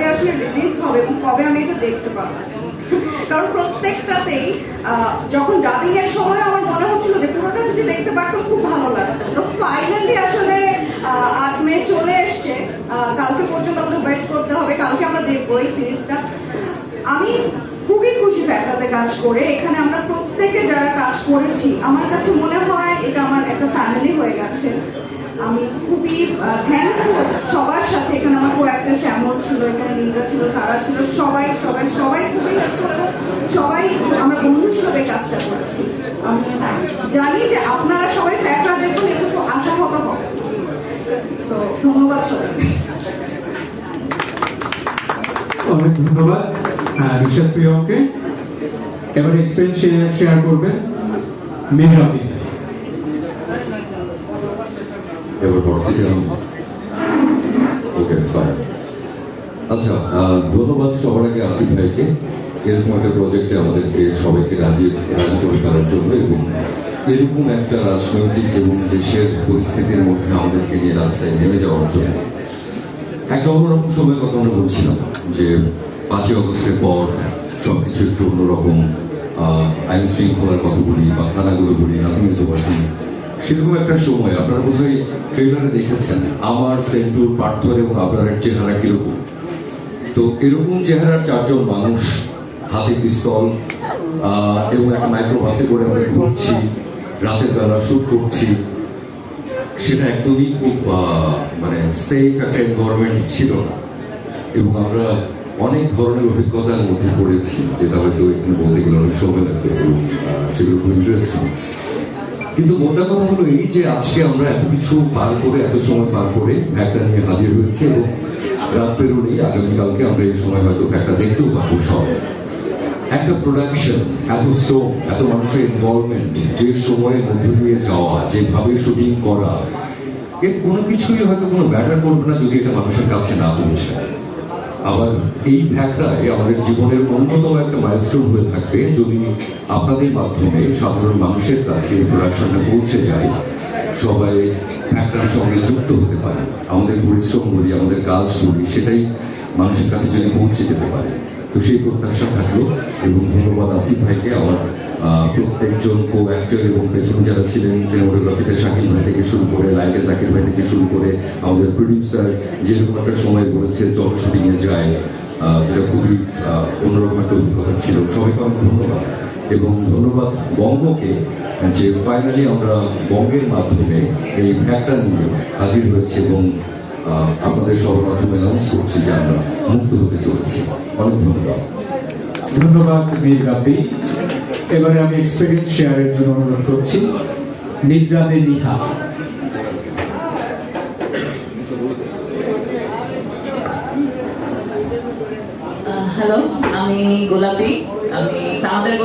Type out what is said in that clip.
কবে আসলে রিলিজ হবে এবং কবে আমি এটা দেখতে পাবো। কারণ প্রত্যেকটাতেই যখন ডাবিং এর সময় আমার মনে হচ্ছিল যে পুরোটা যদি দেখতে পারতাম, খুব ভালো লাগতো। তো ফাইনালি আসলে আট মে চলে এসছে। কালকে পর্যন্ত আমাদের ওয়েট করতে হবে। কালকে আমরা দেখব এই সিরিজটা আমি খুবই খুশি ফ্যাক্টরাতে কাজ করে। এখানে আমরা প্রত্যেকে যারা কাজ করেছি, আমার কাছে মনে হয় এটা আমার একটা ফ্যামিলি হয়ে গেছে। আমি খুবই থ্যাঙ্কফুল সবার সাথে এখানে আমার কো একটা শ্যামল ছিল এখানে নীলা ছিল সারা ছিল সবাই সবাই সবাই খুবই সবাই আমরা বন্ধু হিসেবে কাজটা করেছি। আমি জানি যে আপনারা সবাই ফ্যাক্টরা দেখুন একটু আশাহত হবে। তো ধন্যবাদ সবাইকে। অনেক ধন্যবাদ হ্যাঁ ঋষাদ প্রিয়মকে। এবার এক্সপিরিয়েন্স শেয়ার করবেন মেহরাবি এবার পড়ছিলাম ওকে ফাইন আচ্ছা ধন্যবাদ সবার আগে আসিফ ভাইকে। এরকম একটা প্রজেক্টে আমাদেরকে সবাইকে রাজি রাজি করে ফেলার জন্য এবং এরকম একটা রাজনৈতিক এবং দেশের পরিস্থিতির মধ্যে আমাদেরকে নিয়ে রাস্তায় নেমে যাওয়ার জন্য। একটা অন্যরকম সময়ের কথা আমরা বলছিলাম যে পাঁচই অগস্টের পর সবকিছু একটু অন্যরকম আইন শৃঙ্খলার কথা বলি বা থানাগুলো বলি নাথিং ইজ ওয়ার্কিং সেরকম একটা সময়। আপনারা বোধহয় ট্রেলারে দেখেছেন, আমার সেন্টুর পার্থর এবং আপনার চেহারা কীরকম? তো এরকম চেহারার চারজন মানুষ, হাতে, পিস্তল এবং একটা মাইক্রোবাসে করে আমরা ঘুরছি, রাতের বেলা শুট করছি। সেটা একদমই খুব মানে সেফ একটা এনভায়রনমেন্ট ছিল না। এবং আমরা অনেক ধরনের অভিজ্ঞতার মধ্যে পড়েছি, যেটা হয়তো এখানে বলতে গেলে অনেক সময় লাগবে, এবং সেগুলো খুব ইন্টারেস্টিং কিন্তু মোটা কথা হলো এই যে আজকে আমরা এত কিছু পার করে, এত সময় পার করে ভ্যাকটা নিয়ে হাজির হয়েছি, এবং রাত পেরোলেই আগামীকালকে আমরা এই সময় হয়তো ভ্যাকটা দেখতেও পাবো সব। একটা প্রোডাকশন এত শ্রম, এত মানুষের ইনভলভমেন্ট যে সময়ের মধ্য দিয়ে যাওয়া, যেভাবে শুটিং করা, এর কোনো কিছুই হয়তো কোনো ব্যাটার করবে না যদি এটা মানুষের কাছে না পৌঁছায় আবার এই ভ্যাকটাই আমাদের জীবনের অন্যতম একটা মাইলস্টোন হয়ে থাকবে, যদি আপনাদের মাধ্যমে সাধারণ মানুষের কাছে এই প্রোডাকশনটা পৌঁছে যায় সবাই ভ্যাকটার সঙ্গে যুক্ত হতে পারে। আমাদের পরিশ্রম বলি, আমাদের কাজ বলি, সেটাই মানুষের কাছে যদি পৌঁছে যেতে পারে। তো সেই প্রত্যাশা থাকল এবং ধন্যবাদ আসিফ ভাইকে, আমার প্রত্যেকজন কো অ্যাক্টর এবং পেছনে যারা ছিলেন সিনেমাটোগ্রাফিতে শাকিল ভাই থেকে শুরু করে লাইটে জাকির ভাই থেকে শুরু করে, আমাদের প্রডিউসার যেরকম একটা সময় বলেছে, চল শুটিংয়ে যায় যেটা খুবই অন্যরকম একটা অভিজ্ঞতা ছিল। সবাইকে অনেক ধন্যবাদ। এবং ধন্যবাদ। বঙ্গকে যে ফাইনালি আমরা বঙ্গের মাধ্যমে এই ভ্যাকটা নিয়ে হাজির হয়েছি এবং আপনাদের সবার মাধ্যমে অ্যানাউন্স করছি যে আমরা মুক্ত হতে চলেছি। অনেক ধন্যবাদ। ধন্যবাদ মীর রাব্বি। এবারে আমি এক্সপিরিয়েন্স শেয়ারের জন্য অনুরোধ করছি। নিদ্রা দে নিহা হ্যালো আমি গোলাপি। আমি সামাদের